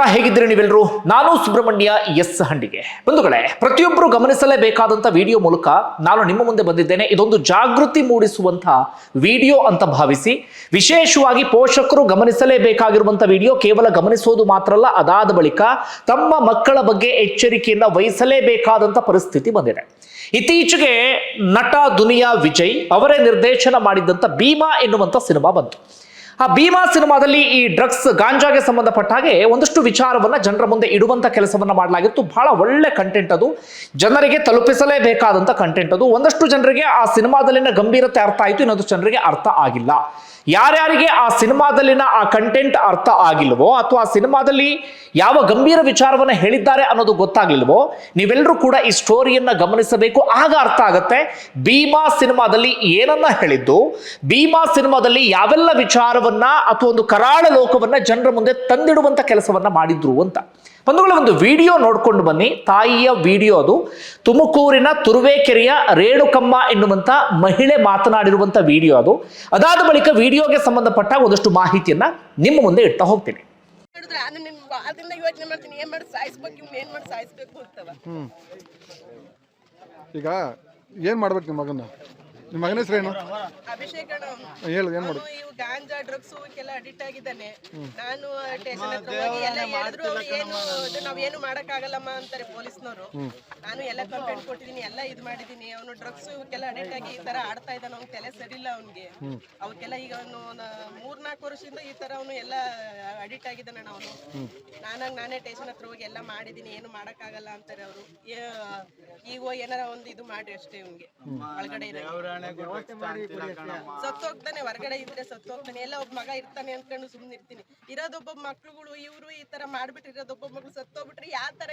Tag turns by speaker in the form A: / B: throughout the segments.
A: ನಮಸ್ಕಾರ, ಹೇಗಿದ್ದೀರಿ ನೀವೆಲ್ಲರೂ? ನಾನು ಸುಬ್ರಹ್ಮಣ್ಯ ಎಸ್ ಹಂಡಿಗೆ. ಬಂಧುಗಳೇ, ಪ್ರತಿಯೊಬ್ಬರು ಗಮನಿಸಲೇಬೇಕಾದಂಥ ವಿಡಿಯೋ ಮೂಲಕ ನಾನು ನಿಮ್ಮ ಮುಂದೆ ಬಂದಿದ್ದೇನೆ. ಇದೊಂದು ಜಾಗೃತಿ ಮೂಡಿಸುವಂಥ ವಿಡಿಯೋ ಅಂತ ಭಾವಿಸಿ, ವಿಶೇಷವಾಗಿ ಪೋಷಕರು ಗಮನಿಸಲೇಬೇಕಾಗಿರುವಂಥ ವಿಡಿಯೋ ಕೇವಲ ಗಮನಿಸೋದು ಮಾತ್ರ ಅಲ್ಲ, ಅದಾದ ಬಳಿಕ ತಮ್ಮ ಮಕ್ಕಳ ಬಗ್ಗೆ ಎಚ್ಚರಿಕೆಯನ್ನು ವಹಿಸಲೇಬೇಕಾದಂಥ ಪರಿಸ್ಥಿತಿ ಬಂದಿದೆ. ಇತ್ತೀಚೆಗೆ ನಟ ದುನಿಯಾ ವಿಜಯ್ ಅವರೇ ನಿರ್ದೇಶನ ಮಾಡಿದಂಥ ಭೀಮಾ ಎನ್ನುವಂಥ ಸಿನಿಮಾ ಬಂತು. ಆ ಭೀಮಾ ಸಿನಿಮಾದಲ್ಲಿ ಈ ಡ್ರಗ್ಸ್ ಗಾಂಜಾಗೆ ಸಂಬಂಧಪಟ್ಟ ಹಾಗೆ ಒಂದಷ್ಟು ವಿಚಾರವನ್ನ ಜನರ ಮುಂದೆ ಇಡುವಂತ ಕೆಲಸವನ್ನ ಮಾಡಲಾಗಿತ್ತು. ಬಹಳ ಒಳ್ಳೆ ಕಂಟೆಂಟ್ ಅದು. ಜನರಿಗೆ ತಲುಪಿಸಲೇಬೇಕಾದಂತ ಕಂಟೆಂಟ್ ಅದು. ಒಂದಷ್ಟು ಜನರಿಗೆ ಆ ಸಿನಿಮಾದಲ್ಲಿನ ಗಂಭೀರತೆ ಅರ್ಥ ಆಯಿತು ಇನ್ನೊಂದು ಜನರಿಗೆ ಅರ್ಥ ಆಗಿಲ್ಲ. ಯಾರ್ಯಾರಿಗೆ ಆ ಸಿನಿಮಾದಲ್ಲಿನ ಆ ಕಂಟೆಂಟ್ ಅರ್ಥ ಆಗಿಲ್ವೋ ಅಥವಾ ಆ ಸಿನಿಮಾದಲ್ಲಿ ಯಾವ ಗಂಭೀರ ವಿಚಾರವನ್ನ ಹೇಳಿದ್ದಾರೆ ಅನ್ನೋದು ಗೊತ್ತಾಗ್ಲಿಲ್ವೋ ನೀವೆಲ್ಲರೂ ಕೂಡ ಈ ಸ್ಟೋರಿಯನ್ನ ಗಮನಿಸಬೇಕು. ಆಗ ಅರ್ಥ ಆಗತ್ತೆ, ಭೀಮಾ ಸಿನಿಮಾದಲ್ಲಿ ಏನನ್ನ ಹೇಳಿದ್ದು, ಭೀಮಾ ಸಿನಿಮಾದಲ್ಲಿ ಯಾವೆಲ್ಲ ವಿಚಾರವನ್ನ ಅಥವಾ ಒಂದು ಕರಾಳ ಲೋಕವನ್ನ ಜನರ ಮುಂದೆ ತಂದಿಡುವಂತ ಕೆಲಸವನ್ನ ಮಾಡಿದ್ರು ಅಂತ. ಬಂಧುಗಳ ಒಂದು ವಿಡಿಯೋ ನೋಡ್ಕೊಂಡು ಬನ್ನಿ. ತಾಯಿಯ ವಿಡಿಯೋ ಅದು. ತುಮಕೂರಿನ ತುರುವೇಕೆರೆಯ ರೇಣುಕಮ್ಮ ಎನ್ನುವಂತ ಮಹಿಳೆ ಮಾತನಾಡಿರುವಂಥ ವಿಡಿಯೋ ಅದು. ಅದಾದ ಬಳಿಕ ವಿಡಿಯೋಗೆ ಸಂಬಂಧಪಟ್ಟ ಒಂದಷ್ಟು ಮಾಹಿತಿಯನ್ನ ನಿಮ್ಮ ಮುಂದೆ ಇಡ್ತಾ ಹೋಗ್ತೀನಿ.
B: ಈಗ ಏನು ಮಾಡ್ಬೇಕು ನಿಮ್ಮ ಮಗನ ನಿಮ್ಮ ಮಗನ ಹೆಸರೇನು?
C: ಅಭಿಷೇಕ್ ಅಣ್ಣ ಅವ್ನು.
B: ಹೇಳು ಏನು ಮಾಡು
C: ಇವು ಗಾಂಜಾ ಡ್ರಗ್ಸ್ ಇವಕ್ಕೆಲ್ಲ ಅಡಿಕ್ಟ್ ಆಗಿದ್ದಾನೆ. ನಾನು ಸ್ಟೇಷನ್ ಹತ್ರ ಹೋಗಿ ಎಲ್ಲ ಹೇಳಿದ್ರು ಅವ್ರು ಏನು ಇದು ನಾವೇನು ಮಾಡಕ್ಕಾಗಲ್ಲಮ್ಮ ಅಂತಾರೆ ಪೊಲೀಸ್ನವರು. ನಾನು ಎಲ್ಲ ಕಂಪ್ಲೇಂಟ್ ಕೊಟ್ಟಿದ್ದೀನಿ ಎಲ್ಲ ಇದು ಮಾಡಿದ್ದೀನಿ. ಅವನು ಡ್ರಗ್ಸ್ ಇವಕ್ಕೆಲ್ಲ ಅಡಿಕ್ಟ್ ಆಗಿ ಈ ತರ ಆಡ್ತಾ ಇದ್ದಾನೆ ಅವ್ನ ತಲೆ ಸರಿ ಇಲ್ಲ ಅವ್ನಿಗೆ ಅವಕ್ಕೆಲ್ಲ ಈಗ ಅವನು ಮೂರ್ನಾಲ್ಕು ವರ್ಷದಿಂದ ಈ ತರ ಅವನು ಎಲ್ಲ ಅಡಿಕ್ಟ್ ಆಗಿದ್ದಾನೆ ಅವನು. ನಾನಾಗ ನಾನೇ ಸ್ಟೇಷನ್ ಹತ್ರ ಹೋಗಿ ಎಲ್ಲ ಮಾಡಿದ್ದೀನಿ ಏನು ಮಾಡಕ್ಕಾಗಲ್ಲ ಅಂತಾರೆ ಅವರು. ಈಗ ಏನಾರ ಒಂದು ಇದು ಮಾಡಿ ಅಷ್ಟೇ ಇವ್ನಿಗೆ. ಒಳಗಡೆ ಇರೋ ಸತ್ತೋಗ್ತಾನೆ ಹೊರಗಡೆ ಇದ್ರೆ ಸತ್ತೋಗ್ತಾನೆ. ಎಲ್ಲ ಒಬ್ಬ ಮಗ ಇರ್ತಾನೆ ಅನ್ಕೊಂಡು ಸುಮ್ಮನೆ ಇರ್ತೀನಿ. ಇರೋದೊಬ್ಬ ಮಕ್ಳುಗಳು ಇವರು ಈ ತರ ಮಾಡ್ಬಿಟ್ಟು ಇರೋದೊಬ್ಬ ಮಗಳು ಸತ್ತೋಗ್ಬಿಟ್ರೆ ಯಾವ ತರ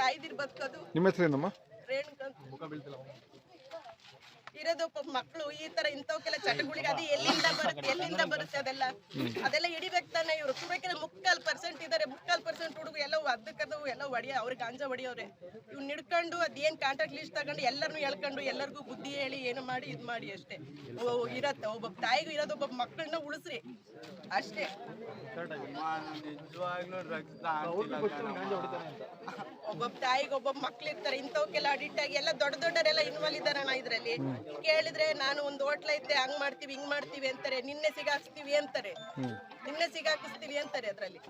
C: ತಾಯ್ದಿರ್ ಬದುಕೋದು?
B: ನಿಮ್ಮ ಹೆಸರೇನಮ್ಮ?
C: ರೇಣುಕಂತ ಇರೋದೊಬ್ಬ ಮಕ್ಕಳು ಈ ತರ ಇಂಥವಕ್ಕೆಲ್ಲ ಚಟಗಳಿಗೆ ಅದು ಎಲ್ಲಿಂದ ಬರುತ್ತೆ ಎಲ್ಲಿಂದ ಬರುತ್ತೆ ಅದೆಲ್ಲ? ಅದೆಲ್ಲ ಹಿಡಿಬೇಕು ತಾನೆ ಇವರು. ಕುಬೇಕಿನ ಮುಕ್ಕಾಲ್ ಪರ್ಸೆಂಟ್ ಇದಾರೆ, ಮುಕ್ಕಾಲ್ ಪರ್ಸೆಂಟ್ ಹುಡುಗ ಎಲ್ಲ ಅದಕ್ಕದು ಎಲ್ಲ ಒಡೆಯ ಅವ್ರಿಗೆ ಗಾಂಜಾ ಹೊಡಿಯೋರೆ. ಇವ್ನ ಹಿಡ್ಕೊಂಡು ಅದೇನ್ ಕಾಂಟ್ಯಾಕ್ಟ್ ಲಿಸ್ಟ್ ತಗೊಂಡು ಎಲ್ಲರನ್ನು ಹೇಳ್ಕೊಂಡು ಎಲ್ಲರಿಗೂ ಬುದ್ಧಿ ಹೇಳಿ ಏನು ಮಾಡಿ ಇದು ಮಾಡಿ ಅಷ್ಟೇ. ಇರತ್ತೆ. ಒಬ್ಬ ತಾಯಿಗೂ ಒಬ್ಬ ಮಕ್ಕಳನ್ನ ಉಳಿಸ್ರಿ. ಅಷ್ಟೇ. ಒಬ್ಬ ತಾಯಿಗೆ ಒಬ್ಬ ಮಕ್ಳು ಇರ್ತಾರೆ ಇಂಥವಕ್ಕೆಲ್ಲ ಅಡಿಕ್ಟ್ ಆಗಿ ಎಲ್ಲ ದೊಡ್ಡ ದೊಡ್ಡರೆಲ್ಲ ಇನ್ವಾಲ್ ಇದಾರಣ್ಣ ಇದ್ರಲ್ಲಿ. ಕೇಳಿದ್ರೆ ನಾನು ಒಂದು ಹೋಟ್ಲ ಇದ್ದೆ ಹಂಗ್ ಮಾಡ್ತೀವಿ ಹಿಂಗ್ ಮಾಡ್ತೀವಿ ಅಂತಾರೆ. ನಿನ್ನೆ ಸಿಗಾಕ್ಸ್ತೀವಿ ಅಂತಾರೆ. ನಿನ್ನೆ ಸಿಗಾಕಿಸ್ತೀವಿ ಅಂತಾರೆ ಅದ್ರಲ್ಲಿ.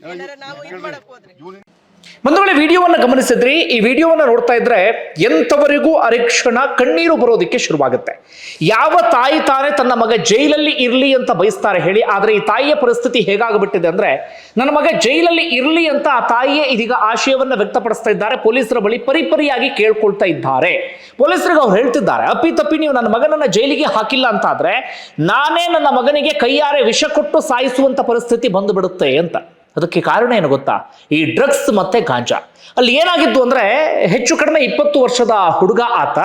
C: ಏನಾರ ನಾವು ಇದ್ ಮಾಡಕ್ ಹೋದ್ರೆ.
A: ಬಂಧುಗಳೇ, ವಿಡಿಯೋವನ್ನು ಗಮನಿಸಿದ್ರಿ. ಈ ವಿಡಿಯೋವನ್ನು ನೋಡ್ತಾ ಇದ್ರೆ ಎಂಥವರಿಗೂ ಅರಿಕ್ಷಣ, ಕಣ್ಣೀರು ಬರೋದಕ್ಕೆ ಶುರುವಾಗುತ್ತೆ. ಯಾವ ತಾಯಿ ತಾನೇ ತನ್ನ ಮಗ ಜೈಲಲ್ಲಿ ಇರಲಿ ಅಂತ ಬಯಸ್ತಾರೆ ಹೇಳಿ, ಆದರೆ ಈ ತಾಯಿಯ ಪರಿಸ್ಥಿತಿ ಹೇಗಾಗ್ಬಿಟ್ಟಿದೆ ಅಂದ್ರೆ, ನನ್ನ ಮಗ ಜೈಲಲ್ಲಿ ಇರಲಿ ಅಂತ ಆ ತಾಯಿಯೇ ಇದೀಗ ಆಶಯವನ್ನ ವ್ಯಕ್ತಪಡಿಸ್ತಾ ಇದ್ದಾರೆ, ಪೊಲೀಸರ ಬಳಿ ಪರಿಪರಿಯಾಗಿ ಕೇಳ್ಕೊಳ್ತಾ ಇದ್ದಾರೆ. ಪೊಲೀಸರಿಗೆ ಅವ್ರು ಹೇಳ್ತಿದ್ದಾರೆ, ಅಪ್ಪಿ ತಪ್ಪಿ ನೀವು ನನ್ನ ಮಗನನ್ನ ಜೈಲಿಗೆ ಹಾಕಿಲ್ಲ ಅಂತ ಆದ್ರೆ ನಾನೇ ನನ್ನ ಮಗನಿಗೆ ಕೈಯಾರೆ ವಿಷ ಕೊಟ್ಟು ಸಾಯಿಸುವಂತ ಪರಿಸ್ಥಿತಿ ಬಂದು ಬಿಡುತ್ತೆ ಅಂತ. ಅದಕ್ಕೆ ಕಾರಣ ಏನು ಗೊತ್ತಾ? ಈ ಡ್ರಗ್ಸ್ ಮತ್ತೆ ಗಾಂಜಾ. ಅಲ್ಲಿ ಏನಾಗಿದ್ದು ಅಂದ್ರೆ ಹೆಚ್ಚು ಕಡಿಮೆ ಇಪ್ಪತ್ತು ವರ್ಷದ ಹುಡುಗ ಆತ,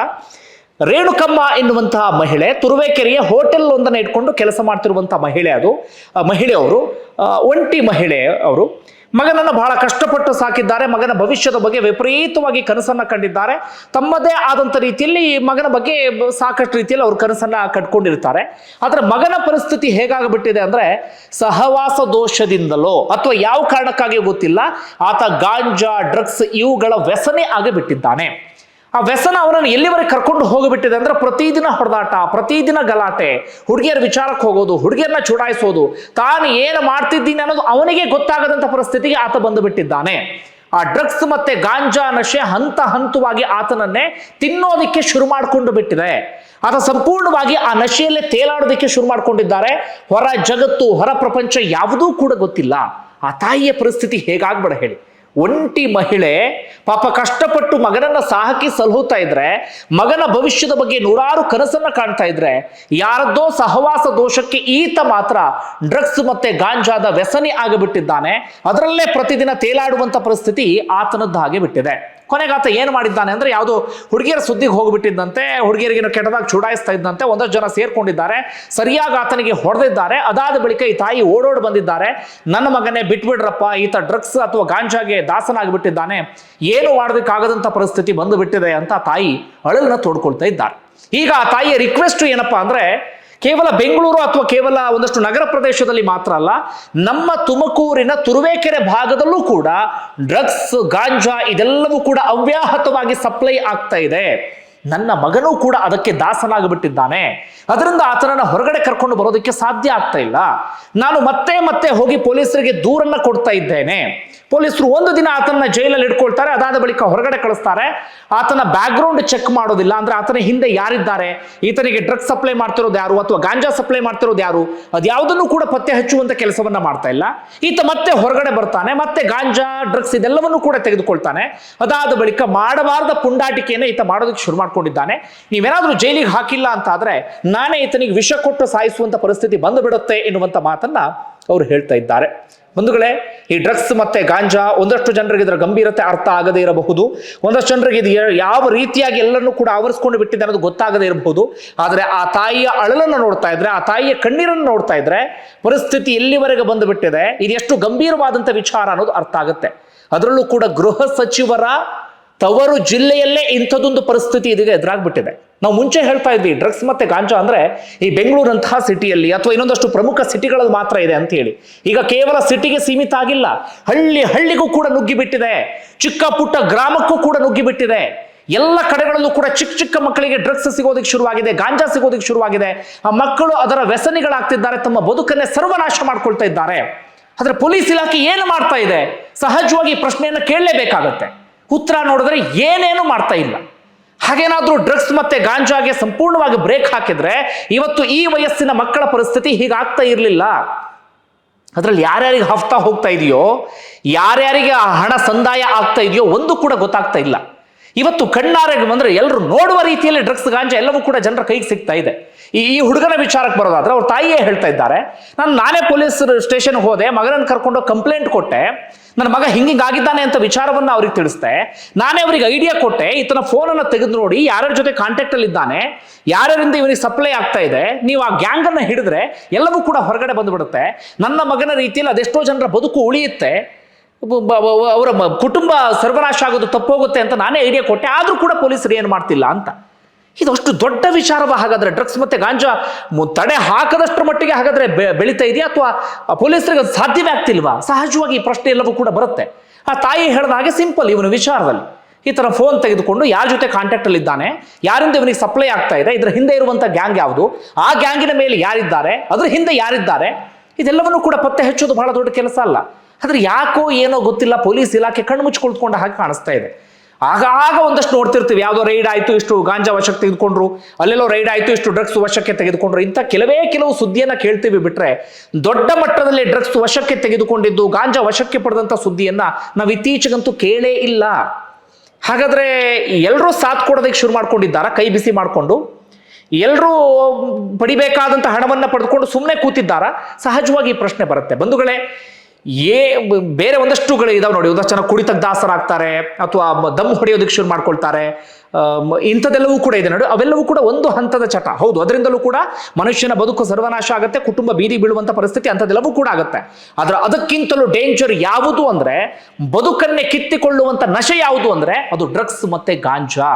A: ರೇಣುಕಮ್ಮ ಎನ್ನುವಂತಹ ಮಹಿಳೆ, ತುರುವೇಕೆರೆಯ ಹೋಟೆಲ್ ಒಂದನ್ನು ಇಟ್ಕೊಂಡು ಕೆಲಸ ಮಾಡ್ತಿರುವಂತಹ ಮಹಿಳೆ ಅದು. ಮಹಿಳೆ ಮಹಿಳೆಯವರು ಒಂಟಿ ಮಹಿಳೆ ಅವರು. ಮಗನನ್ನು ಬಹಳ ಕಷ್ಟಪಟ್ಟು ಸಾಕಿದ್ದಾರೆ. ಮಗನ ಭವಿಷ್ಯದ ಬಗ್ಗೆ ವಿಪರೀತವಾಗಿ ಕನಸನ್ನು ಕಂಡಿದ್ದಾರೆ. ತಮ್ಮದೇ ಆದಂಥ ರೀತಿಯಲ್ಲಿ ಈ ಮಗನ ಬಗ್ಗೆ ಸಾಕಷ್ಟು ರೀತಿಯಲ್ಲಿ ಅವರು ಕನಸನ್ನು ಕಟ್ಕೊಂಡಿರ್ತಾರೆ. ಆದರೆ ಮಗನ ಪರಿಸ್ಥಿತಿ ಹೇಗಾಗ್ಬಿಟ್ಟಿದೆ ಅಂದರೆ ಸಹವಾಸ ದೋಷದಿಂದಲೋ ಅಥವಾ ಯಾವ ಕಾರಣಕ್ಕಾಗಿ ಗೊತ್ತಿಲ್ಲ. ಆತ ಗಾಂಜಾ, ಡ್ರಗ್ಸ್ ಇವುಗಳ ವ್ಯಸನೆ ಆಗಿಬಿಟ್ಟಿದ್ದಾನೆ. ಆ ವ್ಯಸನ ಅವನನ್ನು ಎಲ್ಲಿವರೆಗೆ ಕರ್ಕೊಂಡು ಹೋಗಿಬಿಟ್ಟಿದೆ ಅಂದ್ರೆ ಪ್ರತಿದಿನ ಹೊಡೆದಾಟ, ಪ್ರತಿದಿನ ಗಲಾಟೆ. ಹುಡುಗಿಯರ ವಿಚಾರಕ್ಕೆ ಹೋಗೋದು, ಹುಡುಗಿಯರನ್ನ ಚುಡಾಯಿಸೋದು, ತಾನು ಏನು ಮಾಡ್ತಿದ್ದೀನಿ ಅನ್ನೋದು ಅವನಿಗೆ ಗೊತ್ತಾಗದಂತ ಪರಿಸ್ಥಿತಿಗೆ ಆತ ಬಂದು ಬಿಟ್ಟಿದ್ದಾನೆ. ಆ ಡ್ರಗ್ಸ್ ಮತ್ತೆ ಗಾಂಜಾ ನಶೆ ಹಂತ ಹಂತವಾಗಿ ಆತನನ್ನೇ ತಿನ್ನೋದಿಕ್ಕೆ ಶುರು ಮಾಡಿಕೊಂಡು ಬಿಟ್ಟಿದೆ. ಆತ ಸಂಪೂರ್ಣವಾಗಿ ಆ ನಶೆಯಲ್ಲೇ ತೇಲಾಡೋದಕ್ಕೆ ಶುರು ಮಾಡ್ಕೊಂಡಿದ್ದಾರೆ. ಹೊರ ಜಗತ್ತು, ಹೊರ ಪ್ರಪಂಚ ಯಾವುದೂ ಕೂಡ ಗೊತ್ತಿಲ್ಲ. ಆ ತಾಯಿಯ ಪರಿಸ್ಥಿತಿ ಹೇಗಾಗ್ಬೇಡ ಹೇಳಿ. ಒಂಟಿ ಮಹಿಳೆ ಪಾಪ ಕಷ್ಟಪಟ್ಟು ಮಗನನ್ನ ಸಾಹಕಿ ಸಲಹುತ್ತಾ ಇದ್ರೆ, ಮಗನ ಭವಿಷ್ಯದ ಬಗ್ಗೆ ನೂರಾರು ಕನಸನ್ನ ಕಾಣ್ತಾ ಇದ್ರೆ, ಯಾರದ್ದೋ ಸಹವಾಸ ದೋಷಕ್ಕೆ ಈತ ಮಾತ್ರ ಡ್ರಗ್ಸ್ ಮತ್ತೆ ಗಾಂಜಾದ ವ್ಯಸನಿ ಆಗಿಬಿಟ್ಟಿದ್ದಾನೆ. ಅದರಲ್ಲೇ ಪ್ರತಿದಿನ ತೇಲಾಡುವಂತ ಪರಿಸ್ಥಿತಿ ಆತನದ್ದು ಹಾಗೆ ಬಿಟ್ಟಿದೆ ಕೊನೆಗೆ ಏನು ಮಾಡಿದ್ದಾನೆ ಅಂದ್ರೆ ಯಾವುದು ಹುಡುಗಿಯರ ಸುದ್ದಿಗೆ ಹೋಗಿಬಿಟ್ಟಿದ್ದಂತೆ ಹುಡುಗಿಯರಿಗೇನು ಕೆಟ್ಟದಾಗಿ ಚುಡಾಯಿಸ್ತಾ ಇದ್ದಂತೆ, ಒಂದಷ್ಟು ಜನ ಸೇರ್ಕೊಂಡಿದ್ದಾರೆ, ಸರಿಯಾಗಿ ಆತನಿಗೆ ಹೊಡೆದಿದ್ದಾರೆ, ಅದಾದ ಬಳಿಕ ಈ ತಾಯಿ ಓಡೋಡ್ ಬಂದಿದ್ದಾರೆ, ನನ್ನ ಮಗನೇ ಬಿಟ್ಬಿಡ್ರಪ್ಪ, ಈತ ಡ್ರಗ್ಸ್ ಅಥವಾ ಗಾಂಜಾಗೆ ದಾಸನಾಗಿಬಿಟ್ಟಿದ್ದಾನೆ, ಏನು ಮಾಡೋದಕ್ಕಾಗದಂತ ಪರಿಸ್ಥಿತಿ ಬಂದು ಬಿಟ್ಟಿದೆ ಅಂತ ತಾಯಿ ಅಳಲನ್ನ ತೋಡ್ಕೊಳ್ತಾ ಇದ್ದಾರೆ. ಈಗ ಆ ತಾಯಿಯ ರಿಕ್ವೆಸ್ಟ್ ಏನಪ್ಪಾ ಅಂದ್ರೆ ಕೇವಲ ಬೆಂಗಳೂರು ಅಥವಾ ಕೇವಲ ಒಂದಷ್ಟು ನಗರ ಪ್ರದೇಶದಲ್ಲಿ ಮಾತ್ರ ಅಲ್ಲ, ನಮ್ಮ ತುಮಕೂರಿನ ತುರುವೇಕೆರೆ ಭಾಗದಲ್ಲೂ ಕೂಡ ಡ್ರಗ್ಸ್ ಗಾಂಜಾ ಇದೆಲ್ಲವೂ ಕೂಡ ಅವ್ಯಾಹತವಾಗಿ ಸಪ್ಲೈ ಆಗ್ತಾ ಇದೆ. ನನ್ನ ಮಗನೂ ಕೂಡ ಅದಕ್ಕೆ ದಾಸನಾಗಿಬಿಟ್ಟಿದ್ದಾನೆ. ಅದರಿಂದ ಆತನನ್ನ ಹೊರಗಡೆ ಕರ್ಕೊಂಡು ಬರೋದಕ್ಕೆ ಸಾಧ್ಯ ಆಗ್ತಾ ಇಲ್ಲ. ನಾನು ಮತ್ತೆ ಮತ್ತೆ ಹೋಗಿ ಪೊಲೀಸರಿಗೆ ದೂರನ್ನ ಕೊಡ್ತಾ ಇದ್ದೇನೆ. ಪೊಲೀಸರು ಒಂದು ದಿನ ಆತನ ಜೈಲಲ್ಲಿ ಇಟ್ಕೊಳ್ತಾರೆ, ಅದಾದ ಬಳಿಕ ಹೊರಗಡೆ ಕಳಿಸ್ತಾರೆ. ಆತನ ಬ್ಯಾಕ್ಗ್ರೌಂಡ್ ಚೆಕ್ ಮಾಡೋದಿಲ್ಲ, ಅಂದ್ರೆ ಆತನ ಹಿಂದೆ ಯಾರಿದ್ದಾರೆ? ಈತನಿಗೆ ಡ್ರಗ್ಸ್ ಸಪ್ಲೈ ಮಾಡ್ತಿರೋದು ಯಾರು ಅಥವಾ ಗಾಂಜಾ ಸಪ್ಲೈ ಮಾಡ್ತಿರೋದು ಯಾರು? ಅದ್ಯಾವುದನ್ನು ಕೂಡ ಪತ್ತೆ ಹಚ್ಚುವಂತ ಕೆಲಸವನ್ನ ಮಾಡ್ತಾ ಇಲ್ಲ. ಈತ ಮತ್ತೆ ಹೊರಗಡೆ ಬರ್ತಾನೆ, ಮತ್ತೆ ಗಾಂಜಾ ಡ್ರಗ್ಸ್ ಇದೆಲ್ಲವನ್ನು ಕೂಡ ತೆಗೆದುಕೊಳ್ತಾನೆ. ಅದಾದ ಬಳಿಕ ಮಾಡಬಾರದ ಪುಂಡಾಟಿಕೆಯನ್ನು ಈತ ಮಾಡೋದಕ್ಕೆ ಶುರು ಮಾಡ್ಕೊಂಡಿದ್ದಾನೆ. ನೀವೇನಾದ್ರೂ ಜೈಲಿಗೆ ಹಾಕಿಲ್ಲ ಅಂತ ಆದರೆ ನಾನೇ ಈತನಿಗೆ ವಿಷ ಕೊಟ್ಟು ಸಾಯಿಸುವಂಥ ಪರಿಸ್ಥಿತಿ ಬಂದು ಬಿಡುತ್ತೆ ಎನ್ನುವಂತ ಮಾತನ್ನ ಅವರು ಹೇಳ್ತಾ ಇದ್ದಾರೆ. ಬಂಧುಗಳೇ, ಈ ಡ್ರಗ್ಸ್ ಮತ್ತೆ ಗಾಂಜಾ ಒಂದಷ್ಟು ಜನರಿಗೆ ಇದರ ಗಂಭೀರತೆ ಅರ್ಥ ಆಗದೇ ಇರಬಹುದು. ಒಂದಷ್ಟು ಜನರಿಗೆ ಇದು ಯಾವ ರೀತಿಯಾಗಿ ಎಲ್ಲರನ್ನೂ ಕೂಡ ಆವರಿಸ್ಕೊಂಡು ಬಿಟ್ಟಿದೆ ಅನ್ನೋದು ಗೊತ್ತಾಗದೇ ಇರಬಹುದು. ಆದರೆ ಆ ತಾಯಿಯ ಅಳಲನ್ನು ನೋಡ್ತಾ ಇದ್ರೆ, ಆ ತಾಯಿಯ ಕಣ್ಣೀರನ್ನು ನೋಡ್ತಾ ಇದ್ರೆ ಪರಿಸ್ಥಿತಿ ಎಲ್ಲಿವರೆಗೆ ಬಂದು ಬಿಟ್ಟಿದೆ, ಇದು ಎಷ್ಟು ಗಂಭೀರವಾದಂಥ ವಿಚಾರ ಅನ್ನೋದು ಅರ್ಥ ಆಗುತ್ತೆ. ಅದರಲ್ಲೂ ಕೂಡ ಗೃಹ ಸಚಿವರ ತವರು ಜಿಲ್ಲೆಯಲ್ಲೇ ಇಂಥದ್ದೊಂದು ಪರಿಸ್ಥಿತಿ ಇದೀಗ ಎದುರಾಗ್ಬಿಟ್ಟಿದೆ. ನಾವು ಮುಂಚೆ ಹೇಳ್ತಾ ಇದ್ವಿ ಡ್ರಗ್ಸ್ ಮತ್ತೆ ಗಾಂಜಾ ಅಂದ್ರೆ ಈ ಬೆಂಗಳೂರಂತಹ ಸಿಟಿಯಲ್ಲಿ ಅಥವಾ ಇನ್ನೊಂದಷ್ಟು ಪ್ರಮುಖ ಸಿಟಿಗಳಲ್ಲಿ ಮಾತ್ರ ಇದೆ ಅಂತ ಹೇಳಿ. ಈಗ ಕೇವಲ ಸಿಟಿಗೆ ಸೀಮಿತ ಆಗಿಲ್ಲ, ಹಳ್ಳಿ ಹಳ್ಳಿಗೂ ಕೂಡ ನುಗ್ಗಿಬಿಟ್ಟಿದೆ, ಚಿಕ್ಕ ಪುಟ್ಟ ಗ್ರಾಮಕ್ಕೂ ಕೂಡ ನುಗ್ಗಿಬಿಟ್ಟಿದೆ. ಎಲ್ಲ ಕಡೆಗಳಲ್ಲೂ ಕೂಡ ಚಿಕ್ಕ ಚಿಕ್ಕ ಮಕ್ಕಳಿಗೆ ಡ್ರಗ್ಸ್ ಸಿಗೋದಕ್ಕೆ ಶುರುವಾಗಿದೆ, ಗಾಂಜಾ ಸಿಗೋದಕ್ಕೆ ಶುರುವಾಗಿದೆ. ಆ ಮಕ್ಕಳು ಅದರ ವ್ಯಸನಿಗಳಾಗ್ತಿದ್ದಾರೆ, ತಮ್ಮ ಬದುಕನ್ನೇ ಸರ್ವನಾಶ ಮಾಡ್ಕೊಳ್ತಾ ಇದ್ದಾರೆ. ಆದ್ರೆ ಪೊಲೀಸ್ ಇಲಾಖೆ ಏನು ಮಾಡ್ತಾ ಇದೆ? ಸಹಜವಾಗಿ ಪ್ರಶ್ನೆಯನ್ನು ಕೇಳಲೇಬೇಕಾಗತ್ತೆ. ಉತ್ತರ ನೋಡಿದ್ರೆ ಏನೇನು ಮಾಡ್ತಾ ಇಲ್ಲ. ಹಾಗೇನಾದರೂ ಡ್ರಗ್ಸ್ ಮತ್ತೆ ಗಾಂಜಾಗೆ ಸಂಪೂರ್ಣವಾಗಿ ಬ್ರೇಕ್ ಹಾಕಿದ್ರೆ ಇವತ್ತು ಈ ವಯಸ್ಸಿನ ಮಕ್ಕಳ ಪರಿಸ್ಥಿತಿ ಹೀಗಾಗ್ತಾ ಇರಲಿಲ್ಲ. ಅದರಲ್ಲಿ ಯಾರ್ಯಾರಿಗೆ ಹಫ್ತಾ ಹೋಗ್ತಾ ಇದೆಯೋ, ಯಾರ್ಯಾರಿಗೆ ಆ ಹಣ ಸಂದಾಯ ಆಗ್ತಾ ಇದೆಯೋ ಒಂದು ಕೂಡ ಗೊತ್ತಾಗ್ತಾ ಇಲ್ಲ. ಇವತ್ತು ಕಣ್ಣಾರೆಗೆ ಬಂದರೆ ಎಲ್ಲರೂ ನೋಡುವ ರೀತಿಯಲ್ಲಿ ಡ್ರಗ್ಸ್, ಗಾಂಜಾ ಎಲ್ಲವೂ ಕೂಡ ಜನರ ಕೈಗೆ ಸಿಗ್ತಾ ಇದೆ. ಈ ಈ ಹುಡುಗನ ವಿಚಾರಕ್ಕೆ ಬರೋದಾದ್ರೆ ಅವ್ರ ತಾಯಿಯೇ ಹೇಳ್ತಾ ಇದ್ದಾರೆ, ನಾನು ನಾನೇ ಪೊಲೀಸ್ ಸ್ಟೇಷನ್ಗೆ ಹೋದೆ, ಮಗನನ್ನು ಕರ್ಕೊಂಡು ಕಂಪ್ಲೇಂಟ್ ಕೊಟ್ಟೆ, ನನ್ನ ಮಗ ಹಿಂಗೆ ಆಗಿದ್ದಾನೆ ಅಂತ ವಿಚಾರವನ್ನು ಅವ್ರಿಗೆ ತಿಳಿಸ್ತೆ ನಾನೇ ಅವ್ರಿಗೆ ಐಡಿಯಾ ಕೊಟ್ಟೆ, ಈತನ ಫೋನನ್ನು ತೆಗೆದು ನೋಡಿ ಯಾರ್ಯಾರ ಜೊತೆ ಕಾಂಟ್ಯಾಕ್ಟಲ್ಲಿ ಇದ್ದಾನೆ, ಯಾರ್ಯಾರಿಂದ ಇವನಿಗೆ ಸಪ್ಲೈ ಆಗ್ತಾ ಇದೆ, ನೀವು ಆ ಗ್ಯಾಂಗ್ ಅನ್ನ ಹಿಡಿದ್ರೆ ಎಲ್ಲವೂ ಕೂಡ ಹೊರಗಡೆ ಬಂದ್ಬಿಡುತ್ತೆ, ನನ್ನ ಮಗನ ರೀತಿಯಲ್ಲಿ ಅದೆಷ್ಟೋ ಜನರ ಬದುಕು ಉಳಿಯುತ್ತೆ ಅವರ ಕುಟುಂಬ ಸರ್ವನಾಶ ಆಗೋದು ತಪ್ಪೋಗುತ್ತೆ ಅಂತ ನಾನೇ ಐಡಿಯಾ ಕೊಟ್ಟೆ, ಆದ್ರೂ ಕೂಡ ಪೊಲೀಸರು ಏನು ಮಾಡ್ತಿಲ್ಲ ಅಂತ. ಇದು ದೊಡ್ಡ ವಿಚಾರವ ಹಾಗಾದರೆ ಡ್ರಗ್ಸ್ ಮತ್ತೆ ಗಾಂಜಾ ತಡೆ ಹಾಕದಷ್ಟರ ಮಟ್ಟಿಗೆ ಹಾಗಾದ್ರೆ ಬೆಳೀತಾ ಇದೆಯಾ? ಅಥವಾ ಪೊಲೀಸರಿಗೆ ಅದು ಸಾಧ್ಯವೇ ಆಗ್ತಿಲ್ವಾ? ಸಹಜವಾಗಿ ಈ ಪ್ರಶ್ನೆ ಎಲ್ಲವೂ ಕೂಡ ಬರುತ್ತೆ. ಆ ತಾಯಿ ಹೇಳಿದ ಹಾಗೆ ಸಿಂಪಲ್ ಇವನ ವಿಚಾರದಲ್ಲಿ. ಈ ಥರ ಫೋನ್ ತೆಗೆದುಕೊಂಡು ಯಾರ ಜೊತೆ ಕಾಂಟ್ಯಾಕ್ಟಲ್ಲಿ ಇದ್ದಾನೆ, ಯಾರಿಂದ ಇವನಿಗೆ ಸಪ್ಲೈ ಆಗ್ತಾ ಇದೆ, ಇದರ ಹಿಂದೆ ಇರುವಂಥ ಗ್ಯಾಂಗ್ ಯಾವುದು, ಆ ಗ್ಯಾಂಗಿನ ಮೇಲೆ ಯಾರಿದ್ದಾರೆ, ಅದರ ಹಿಂದೆ ಯಾರಿದ್ದಾರೆ, ಇದೆಲ್ಲವನ್ನು ಕೂಡ ಪತ್ತೆ ಹಚ್ಚೋದು ಬಹಳ ದೊಡ್ಡ ಕೆಲಸ ಅಲ್ಲ. ಆದರೆ ಯಾಕೋ ಏನೋ ಗೊತ್ತಿಲ್ಲ, ಪೊಲೀಸ್ ಇಲಾಖೆ ಕಣ್ಣು ಮುಚ್ಕೊಳ್ಕೊಂಡ ಹಾಗೆ ಕಾಣಿಸ್ತಾ ಇದೆ. ಆಗ ಆಗ ಒಂದಷ್ಟು ನೋಡ್ತಿರ್ತೀವಿ. ಯಾವುದೋ ರೈಡ್ ಆಯಿತು, ಇಷ್ಟು ಗಾಂಜಾ ವಶಕ್ಕೆ ತೆಗೆದುಕೊಂಡ್ರು. ಅಲ್ಲೆಲ್ಲೋ ರೈಡ್ ಆಯಿತು, ಇಷ್ಟು ಡ್ರಗ್ಸ್ ವಶಕ್ಕೆ ತೆಗೆದುಕೊಂಡ್ರು. ಇಂಥ ಕೆಲವೇ ಕೆಲವು ಸುದ್ದಿಯನ್ನು ಕೇಳ್ತೀವಿ ಬಿಟ್ರೆ, ದೊಡ್ಡ ಮಟ್ಟದಲ್ಲಿ ಡ್ರಗ್ಸ್ ವಶಕ್ಕೆ ತೆಗೆದುಕೊಂಡಿದ್ದು, ಗಾಂಜಾ ವಶಕ್ಕೆ ಪಡೆದಂಥ ಸುದ್ದಿಯನ್ನು ನಾವು ಇತ್ತೀಚೆಗಂತೂ ಕೇಳೇ ಇಲ್ಲ. ಹಾಗಾದರೆ ಎಲ್ಲರೂ ಸಾಥ್ ಕೊಡೋದಕ್ಕೆ ಶುರು ಮಾಡ್ಕೊಂಡಿದ್ದಾರಾ? ಕೈ ಬಿಸಿ ಮಾಡಿಕೊಂಡು? ಎಲ್ಲರೂ ಪಡಿಬೇಕಾದಂಥ ಹಣವನ್ನು ಪಡೆದುಕೊಂಡು ಸುಮ್ಮನೆ ಕೂತಿದ್ದಾರಾ? ಸಹಜವಾಗಿ ಈ ಪ್ರಶ್ನೆ ಬರುತ್ತೆ. ಬಂಧುಗಳೇ ಏ ಬೇರೆ ಒಂದಷ್ಟುಗಳು ಇದಾವೆ ನೋಡಿ. ಒಂದಷ್ಟು ಜನ ಕುಡಿತಕ್ಕೆ ದಾಸರಾಗ್ತಾರೆ ಅಥವಾ ದಮ್ಮು ದಮ್ ಹೊಡೆಯೋದಕ್ಕೆ ಶುರು ಮಾಡ್ಕೊಳ್ತಾರೆ. ಇಂಥದ್ದೆಲ್ಲವೂ ಕೂಡ ಇದೆ ನೋಡಿ. ಅವೆಲ್ಲವೂ ಕೂಡ ಒಂದು ಹಂತದ ಚಟ. ಹೌದು, ಅದರಿಂದಲೂ ಕೂಡ ಮನುಷ್ಯನ ಬದುಕು ಸರ್ವನಾಶ ಆಗುತ್ತೆ, ಕುಟುಂಬ ಬೀದಿ ಬೀಳುವಂಥ ಪರಿಸ್ಥಿತಿ ಅಂಥದ್ದೆಲ್ಲವೂ ಕೂಡ ಆಗುತ್ತೆ. ಆದರೆ ಅದಕ್ಕಿಂತಲೂ ಡೇಂಜರ್ ಯಾವುದು ಅಂದರೆ, ಬದುಕನ್ನೇ ಕಿತ್ತಿಕೊಳ್ಳುವಂಥ ನಶೆ ಯಾವುದು ಅಂದರೆ, ಅದು ಡ್ರಗ್ಸ್ ಮತ್ತು ಗಾಂಜಾ.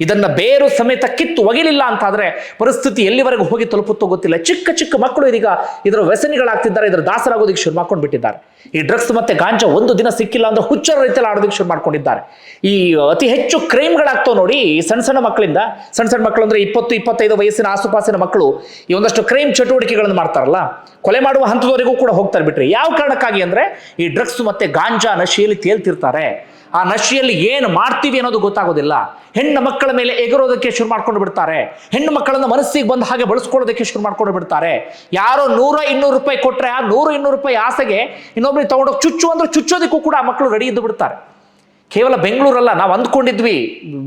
A: ಇದನ್ನ ಬೇರು ಸಮೇತ ಕಿತ್ತು ಒಗಿಲಿಲ್ಲ ಅಂತಾದರೆ ಪರಿಸ್ಥಿತಿ ಎಲ್ಲಿವರೆಗೂ ಹೋಗಿ ತಲುಪುತ್ತೋ ಗೊತ್ತಿಲ್ಲ. ಚಿಕ್ಕ ಚಿಕ್ಕ ಮಕ್ಕಳು ಇದೀಗ ಇದರ ವ್ಯಸನಿಗಳಾಗ್ತಿದ್ದಾರೆ, ಇದರ ದಾಸರಾಗೋದಕ್ಕೆ ಶುರು ಮಾಡ್ಕೊಂಡು ಬಿಟ್ಟಿದ್ದಾರೆ ಈ ಡ್ರಗ್ಸ್ ಮತ್ತೆ ಗಾಂಜಾ ಒಂದು ದಿನ ಸಿಕ್ಕಿಲ್ಲ ಅಂದ್ರೆ ಹುಚ್ಚರ ರೀತಿಯಲ್ಲಿ ಆಡೋದಕ್ಕೆ ಶುರು ಮಾಡ್ಕೊಂಡಿದ್ದಾರೆ. ಈ ಅತಿ ಹೆಚ್ಚು ಕ್ರೈಮ್ಗಳಾಗ್ತಾವ ನೋಡಿ ಸಣ್ಣ ಸಣ್ಣ ಮಕ್ಕಳಿಂದ, ಸಣ್ಣ ಸಣ್ಣ ಮಕ್ಕಳು ಅಂದ್ರೆ ಇಪ್ಪತ್ತು, ಇಪ್ಪತ್ತೈದು ವಯಸ್ಸಿನ ಆಸುಪಾಸಿನ ಮಕ್ಕಳು ಈ ಒಂದಷ್ಟು ಕ್ರೈಮ್ ಚಟುವಟಿಕೆಗಳನ್ನು ಮಾಡ್ತಾರಲ್ಲ, ಕೊಲೆ ಮಾಡುವ ಹಂತದವರೆಗೂ ಕೂಡ ಹೋಗ್ತಾರೆ ಬಿಟ್ರಿ ಯಾವ ಕಾರಣಕ್ಕಾಗಿ ಅಂದ್ರೆ ಈ ಡ್ರಗ್ಸ್ ಮತ್ತೆ ಗಾಂಜಾ ನಶೆಯಲ್ಲಿ ತೇಲ್ತಿರ್ತಾರೆ. ಆ ನಶೆಯಲ್ಲಿ ಏನು ಮಾಡ್ತೀವಿ ಅನ್ನೋದು ಗೊತ್ತಾಗೋದಿಲ್ಲ. ಹೆಣ್ಣು ಮಕ್ಕಳ ಮೇಲೆ ಎಗರೋದಕ್ಕೆ ಶುರು ಮಾಡ್ಕೊಂಡು ಬಿಡ್ತಾರೆ. ಹೆಣ್ಣು ಮಕ್ಕಳನ್ನ ಮನಸ್ಸಿಗೆ ಬಂದ ಹಾಗೆ ಬಳಸ್ಕೊಳ್ಳೋದಕ್ಕೆ ಶುರು ಮಾಡ್ಕೊಂಡು ಬಿಡ್ತಾರೆ. ಯಾರೋ ನೂರ ಇನ್ನೂರು ರೂಪಾಯಿ ಕೊಟ್ಟರೆ ಆ ನೂರು ಇನ್ನೂರು ರೂಪಾಯಿ ಆಸೆಗೆ ಇನ್ನೊಬ್ರಿಗೆ ತಗೊಂಡೋಗಿ ಚುಚ್ಚು ಅಂದ್ರೆ ಚುಚ್ಚೋದಕ್ಕೂ ಕೂಡ ಆ ಮಕ್ಕಳು ರೆಡಿ ಇದ್ದು ಬಿಡ್ತಾರೆ. ಕೇವಲ ಬೆಂಗಳೂರಲ್ಲ, ನಾವು ಅಂದ್ಕೊಂಡಿದ್ವಿ.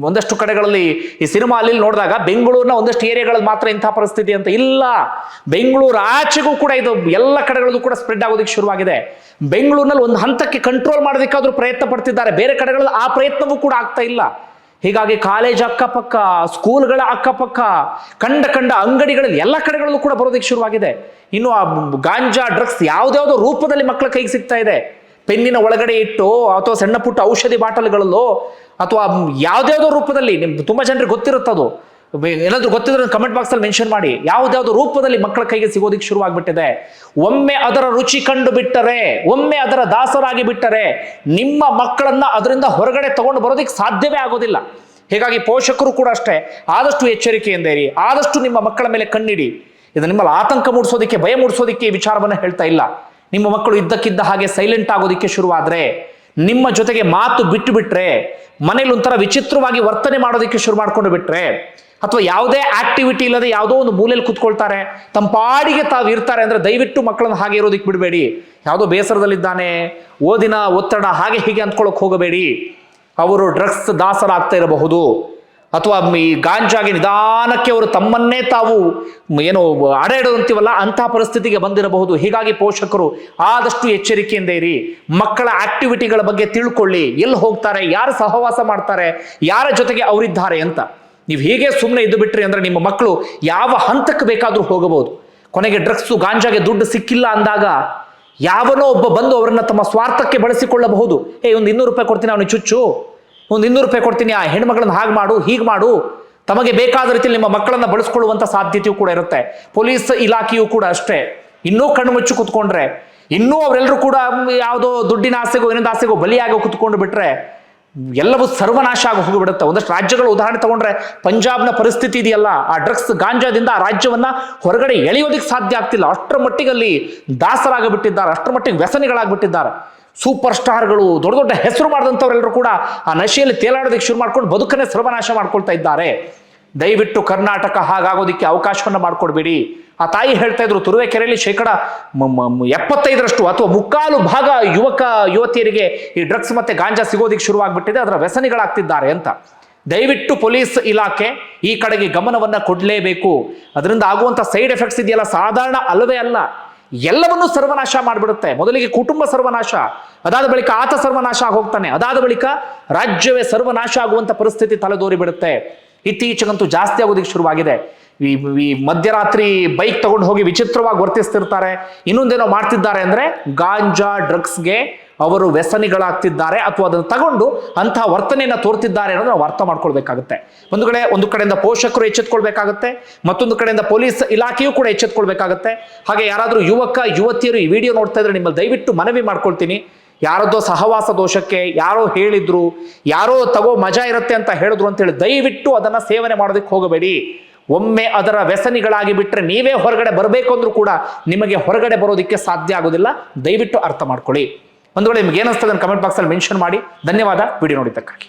A: ಒಂದಷ್ಟು ಕಡೆಗಳಲ್ಲಿ ಈ ಸಿನಿಮಾ ಅಲ್ಲಿ ನೋಡಿದಾಗ ಬೆಂಗಳೂರಿನ ಒಂದಷ್ಟು ಏರಿಯಾಗಳಲ್ಲಿ ಮಾತ್ರ ಇಂಥ ಪರಿಸ್ಥಿತಿ ಅಂತ ಇಲ್ಲ. ಬೆಂಗಳೂರು ಆಚೆಗೂ ಕೂಡ ಇದು ಎಲ್ಲ ಕಡೆಗಳಲ್ಲೂ ಕೂಡ ಸ್ಪ್ರೆಡ್ ಆಗೋದಕ್ಕೆ ಶುರುವಾಗಿದೆ. ಬೆಂಗಳೂರಿನಲ್ಲಿ ಒಂದು ಹಂತಕ್ಕೆ ಕಂಟ್ರೋಲ್ ಮಾಡೋದಕ್ಕಾದ್ರೂ ಪ್ರಯತ್ನ ಪಡ್ತಿದ್ದಾರೆ. ಬೇರೆ ಕಡೆಗಳಲ್ಲಿ ಆ ಪ್ರಯತ್ನವೂ ಕೂಡ ಆಗ್ತಾ ಇಲ್ಲ. ಹೀಗಾಗಿ ಕಾಲೇಜ್ ಅಕ್ಕಪಕ್ಕ ಸ್ಕೂಲ್ಗಳ ಅಕ್ಕಪಕ್ಕ, ಕಂಡ ಕಂಡ ಅಂಗಡಿಗಳಲ್ಲಿ ಎಲ್ಲ ಕಡೆಗಳಲ್ಲೂ ಕೂಡ ಬರೋದಕ್ಕೆ ಶುರುವಾಗಿದೆ. ಇನ್ನು ಆ ಗಾಂಜಾ ಡ್ರಗ್ಸ್ ಯಾವುದ್ಯಾವುದೋ ರೂಪದಲ್ಲಿ ಮಕ್ಕಳ ಕೈಗೆ ಸಿಗ್ತಾ ಇದೆ. ಪೆನ್ನಿನ ಒಳಗಡೆ ಇಟ್ಟು ಅಥವಾ ಸಣ್ಣ ಪುಟ್ಟ ಔಷಧಿ ಬಾಟಲ್ಗಳಲ್ಲೋ ಅಥವಾ ಯಾವುದ್ಯಾವುದೋ ರೂಪದಲ್ಲಿ, ನಿಮ್ ತುಂಬಾ ಜನರಿಗೆ ಗೊತ್ತಿರುತ್ತದು ಏನಾದ್ರೂ ಗೊತ್ತಿದ್ರೆ ಕಮೆಂಟ್ ಬಾಕ್ಸ್ ಅಲ್ಲಿ ಮೆನ್ಷನ್ ಮಾಡಿ. ಯಾವ್ದಾವ್ದು ರೂಪದಲ್ಲಿ ಮಕ್ಕಳ ಕೈಗೆ ಸಿಗೋದಕ್ಕೆ ಶುರುವಾಗ್ಬಿಟ್ಟಿದೆ. ಒಮ್ಮೆ ಅದರ ರುಚಿ ಕಂಡು ಬಿಟ್ಟರೆ ಒಮ್ಮೆ ಅದರ ದಾಸರಾಗಿ ಬಿಟ್ಟರೆ, ನಿಮ್ಮ ಮಕ್ಕಳನ್ನ ಅದರಿಂದ ಹೊರಗಡೆ ತಗೊಂಡು ಬರೋದಕ್ಕೆ ಸಾಧ್ಯವೇ ಆಗೋದಿಲ್ಲ. ಹೀಗಾಗಿ ಪೋಷಕರು ಕೂಡ ಅಷ್ಟೇ, ಆದಷ್ಟು ಎಚ್ಚರಿಕೆಯಿಂದ ಇರಿ ಆದಷ್ಟು ನಿಮ್ಮ ಮಕ್ಕಳ ಮೇಲೆ ಕಣ್ಣಿಡಿ. ಇದು ನಿಮ್ಮಲ್ಲಿ ಆತಂಕ ಮೂಡಿಸೋದಕ್ಕೆ, ಭಯ ಮೂಡಿಸೋದಕ್ಕೆ ಈ ವಿಚಾರವನ್ನು ಹೇಳ್ತಾ ಇಲ್ಲ. ನಿಮ್ಮ ಮಕ್ಕಳು ಇದ್ದಕ್ಕಿದ್ದ ಹಾಗೆ ಸೈಲೆಂಟ್ ಆಗೋದಕ್ಕೆ ಶುರುವಾದ್ರೆ, ನಿಮ್ಮ ಜೊತೆಗೆ ಮಾತು ಬಿಟ್ಟು ಬಿಟ್ರೆ, ಮನೇಲಿ ಒಂಥರ ವಿಚಿತ್ರವಾಗಿ ವರ್ತನೆ ಮಾಡೋದಕ್ಕೆ ಶುರು ಮಾಡ್ಕೊಂಡು ಬಿಟ್ರೆ, ಅಥವಾ ಯಾವುದೇ ಆಕ್ಟಿವಿಟಿ ಇಲ್ಲದೆ ಯಾವುದೋ ಒಂದು ಮೂಲೆಯಲ್ಲಿ ಕುತ್ಕೊಳ್ತಾರೆ ತಮ್ಮ ಪಾಡಿಗೆ ತಾವು ಇರ್ತಾರೆ ಅಂದ್ರೆ ದಯವಿಟ್ಟು ಮಕ್ಕಳನ್ನ ಹಾಗೆ ಇರೋದಕ್ಕೆ ಬಿಡಬೇಡಿ. ಯಾವುದೋ ಬೇಸರದಲ್ಲಿದ್ದಾನೆ, ಓದಿನ ಒತ್ತಡ ಹಾಗೆ ಹೀಗೆ ಅಂದ್ಕೊಳ್ಳೋಕೆ ಹೋಗಬೇಡಿ. ಅವರು ಡ್ರಗ್ಸ್ ದಾಸರಾಗ್ತಾ ಇರಬಹುದು. ಅಥವಾ ಈ ಗಾಂಜಾಗೆ ನಿಧಾನಕ್ಕೆ ಅವರು ತಮ್ಮನ್ನೇ ತಾವು ಏನು ಅಡ ಇಡುವಂತೀವಲ್ಲ ಅಂತಹ ಪರಿಸ್ಥಿತಿಗೆ ಬಂದಿರಬಹುದು. ಹೀಗಾಗಿ ಪೋಷಕರು ಆದಷ್ಟು ಎಚ್ಚರಿಕೆಯಿಂದ ಇರಿ. ಮಕ್ಕಳ ಆಕ್ಟಿವಿಟಿಗಳ ಬಗ್ಗೆ ತಿಳ್ಕೊಳ್ಳಿ. ಎಲ್ಲಿ ಹೋಗ್ತಾರೆ? ಯಾರು ಸಹವಾಸ ಮಾಡ್ತಾರೆ? ಯಾರ ಜೊತೆಗೆ ಅವರಿದ್ದಾರೆ ಅಂತ. ನೀವು ಹೀಗೆ ಸುಮ್ಮನೆ ಇದ್ದು ಬಿಟ್ರಿ ಅಂದ್ರೆ ನಿಮ್ಮ ಮಕ್ಕಳು ಯಾವ ಹಂತಕ್ಕೆ ಬೇಕಾದರೂ ಹೋಗಬಹುದು. ಕೊನೆಗೆ ಡ್ರಗ್ಸು, ಗಾಂಜಾಗೆ ದುಡ್ಡು ಸಿಕ್ಕಿಲ್ಲ ಅಂದಾಗ ಯಾವನೋ ಒಬ್ಬ ಬಂದು ಅವರನ್ನ ತಮ್ಮ ಸ್ವಾರ್ಥಕ್ಕೆ ಬಳಸಿಕೊಳ್ಳಬಹುದು. ಏ, ಒಂದು ಇನ್ನೂರು ರೂಪಾಯಿ ಕೊಡ್ತೀನಿ, ಅವನಿಗೆ ಚುಚ್ಚು. ಒಂದು ಇನ್ನೂರು ರೂಪಾಯಿ ಕೊಡ್ತೀನಿ, ಆ ಹೆಣ್ಮಗಳನ್ನ ಹಾಗೆ ಮಾಡು, ಹೀಗೆ ಮಾಡು. ತಮಗೆ ಬೇಕಾದ ರೀತಿಯಲ್ಲಿ ನಿಮ್ಮ ಮಕ್ಕಳನ್ನ ಬಳಸ್ಕೊಳ್ಳುವಂಥ ಸಾಧ್ಯತೆಯೂ ಕೂಡ ಇರುತ್ತೆ. ಪೊಲೀಸ್ ಇಲಾಖೆಯೂ ಕೂಡ ಅಷ್ಟೇ. ಇನ್ನೂ ಕಣ್ಣು ಮುಚ್ಚಿ ಕುತ್ಕೊಂಡ್ರೆ, ಇನ್ನೂ ಅವರೆಲ್ಲರೂ ಕೂಡ ಯಾವುದೋ ದುಡ್ಡಿನ ಆಸೆಗೋ ಏನೊಂದು ಆಸೆಗೋ, ಬಲಿಯಾಗೋ ಕುತ್ಕೊಂಡು ಬಿಟ್ರೆ, ಎಲ್ಲವೂ ಸರ್ವನಾಶ ಆಗಿ ಹೋಗಿಬಿಡುತ್ತೆ. ಒಂದಷ್ಟು ರಾಜ್ಯಗಳ ಉದಾಹರಣೆ ತಗೊಂಡ್ರೆ, ಪಂಜಾಬ್ನ ಪರಿಸ್ಥಿತಿ ಇದೆಯಲ್ಲ, ಆ ಡ್ರಗ್ಸ್ ಗಾಂಜಾದಿಂದ ಆ ರಾಜ್ಯವನ್ನ ಹೊರಗಡೆ ಎಳೆಯೋದಕ್ಕೆ ಸಾಧ್ಯ ಆಗ್ತಿಲ್ಲ. ಅಷ್ಟರ ಮಟ್ಟಿಗೆ ಅಲ್ಲಿ ದಾಸರಾಗಿಬಿಟ್ಟಿದ್ದಾರೆ, ಅಷ್ಟರ ಮಟ್ಟಿಗೆ ವ್ಯಸನಿಗಳಾಗ್ಬಿಟ್ಟಿದ್ದಾರೆ. ಸೂಪರ್ ಸ್ಟಾರ್ಗಳು, ದೊಡ್ಡ ದೊಡ್ಡ ಹೆಸರು ಮಾಡಿದಂಥವರೆಲ್ಲರೂ ಕೂಡ ಆ ನಶೆಯಲ್ಲಿ ತೇಲಾಡೋದಕ್ಕೆ ಶುರು ಮಾಡ್ಕೊಂಡು ಬದುಕನ್ನೇ ಸರ್ವನಾಶ ಮಾಡ್ಕೊಳ್ತಾ ಇದ್ದಾರೆ. ದಯವಿಟ್ಟು ಕರ್ನಾಟಕ ಹಾಗಾಗೋದಕ್ಕೆ ಅವಕಾಶವನ್ನ ಮಾಡಿಕೊಡ್ಬೇಡಿ. ಆ ತಾಯಿ ಹೇಳ್ತಾ ಇದ್ರು, ತುರುವೇಕೆರೆಯಲ್ಲಿ ಶೇಕಡ ಎಪ್ಪತ್ತೈದರಷ್ಟು ಅಥವಾ ಮುಕ್ಕಾಲು ಭಾಗ ಯುವಕ, ಯುವತಿಯರಿಗೆ ಈ ಡ್ರಗ್ಸ್ ಮತ್ತೆ ಗಾಂಜಾ ಸಿಗೋದಿಕ್ಕೆ ಶುರುವಾಗ್ಬಿಟ್ಟಿದೆ, ಅದರ ವ್ಯಸನಿಗಳಾಗ್ತಿದ್ದಾರೆ ಅಂತ. ದಯವಿಟ್ಟು ಪೊಲೀಸ್ ಇಲಾಖೆ ಈ ಕಡೆಗೆ ಗಮನವನ್ನ ಕೊಡಲೇಬೇಕು. ಅದರಿಂದ ಆಗುವಂತ ಸೈಡ್ ಎಫೆಕ್ಟ್ಸ್ ಇದೆಯಲ್ಲ? ಸಾಧಾರಣ ಅಲ್ಲವೇ ಅಲ್ಲ. ಎಲ್ಲವನ್ನೂ ಸರ್ವನಾಶ ಮಾಡಿಬಿಡುತ್ತೆ. ಮೊದಲಿಗೆ ಕುಟುಂಬ ಸರ್ವನಾಶ, ಅದಾದ ಬಳಿಕ ಆತ ಸರ್ವನಾಶ ಹೋಗ್ತಾನೆ ಅದಾದ ಬಳಿಕ ರಾಜ್ಯವೇ ಸರ್ವನಾಶ ಆಗುವಂತ ಪರಿಸ್ಥಿತಿ ತಲೆದೋರಿ ಬಿಡುತ್ತೆ ಇತ್ತೀಚೆಗಂತೂ ಜಾಸ್ತಿ ಆಗೋದಕ್ಕೆ ಶುರುವಾಗಿದೆ. ಈ ಈ ಮಧ್ಯರಾತ್ರಿ ಬೈಕ್ ತಗೊಂಡು ಹೋಗಿ ವಿಚಿತ್ರವಾಗಿ ವರ್ತಿಸ್ತಿರ್ತಾರೆ. ಇನ್ನೊಂದೇನೋ ಮಾಡ್ತಿದ್ದಾರೆ ಅಂದ್ರೆ ಗಾಂಜಾ ಡ್ರಗ್ಸ್ಗೆ ಅವರು ವ್ಯಸನಿಗಳಾಗ್ತಿದ್ದಾರೆ ಅಥವಾ ಅದನ್ನು ತಗೊಂಡು ಅಂತಹ ವರ್ತನೆಯನ್ನ ತೋರ್ತಿದ್ದಾರೆ ಅನ್ನೋದು ನಾವು ಅರ್ಥ ಮಾಡ್ಕೊಳ್ಬೇಕಾಗುತ್ತೆ. ಒಂದು ಕಡೆ, ಒಂದು ಕಡೆಯಿಂದ ಪೋಷಕರು ಎಚ್ಚೆತ್ಕೊಳ್ಬೇಕಾಗುತ್ತೆ, ಮತ್ತೊಂದು ಕಡೆಯಿಂದ ಪೊಲೀಸ್ ಇಲಾಖೆಯೂ ಕೂಡ ಎಚ್ಚೆತ್ಕೊಳ್ಬೇಕಾಗುತ್ತೆ. ಹಾಗೆ ಯಾರಾದರೂ ಯುವಕ, ಯುವತಿಯರು ಈ ವಿಡಿಯೋ ನೋಡ್ತಾ ಇದ್ರೆ ನಿಮ್ಮಲ್ಲಿ ದಯವಿಟ್ಟು ಮನವಿ ಮಾಡ್ಕೊಳ್ತೀನಿ. ಯಾರದ್ದೋ ಸಹವಾಸ ದೋಷಕ್ಕೆ, ಯಾರೋ ಹೇಳಿದ್ರು, ಯಾರೋ ತಗೋ ಮಜಾ ಇರುತ್ತೆ ಅಂತ ಹೇಳಿದ್ರು ಅಂತೇಳಿ ದಯವಿಟ್ಟು ಅದನ್ನ ಸೇವನೆ ಮಾಡೋದಕ್ಕೆ ಹೋಗಬೇಡಿ. ಒಮ್ಮೆ ಅದರ ವ್ಯಸನಿಗಳಾಗಿ ಬಿಟ್ರೆ ನೀವೇ ಹೊರಗಡೆ ಬರಬೇಕು ಅಂದ್ರೂ ಕೂಡ ನಿಮಗೆ ಹೊರಗಡೆ ಬರೋದಕ್ಕೆ ಸಾಧ್ಯ ಆಗೋದಿಲ್ಲ. ದಯವಿಟ್ಟು ಅರ್ಥ ಮಾಡ್ಕೊಳ್ಳಿ. ಒಂದು ವೇಳೆ ನಿಮ್ಗೆ ಏನಿಸ್ತದೆ ಕಮೆಂಟ್ ಬಾಕ್ಸಲ್ಲಿ ಮೆನ್ಷನ್ ಮಾಡಿ. ಧನ್ಯವಾದ. ವಿಡಿಯೋ ನೋಡಿದ್ದಕ್ಕಾಗಿ.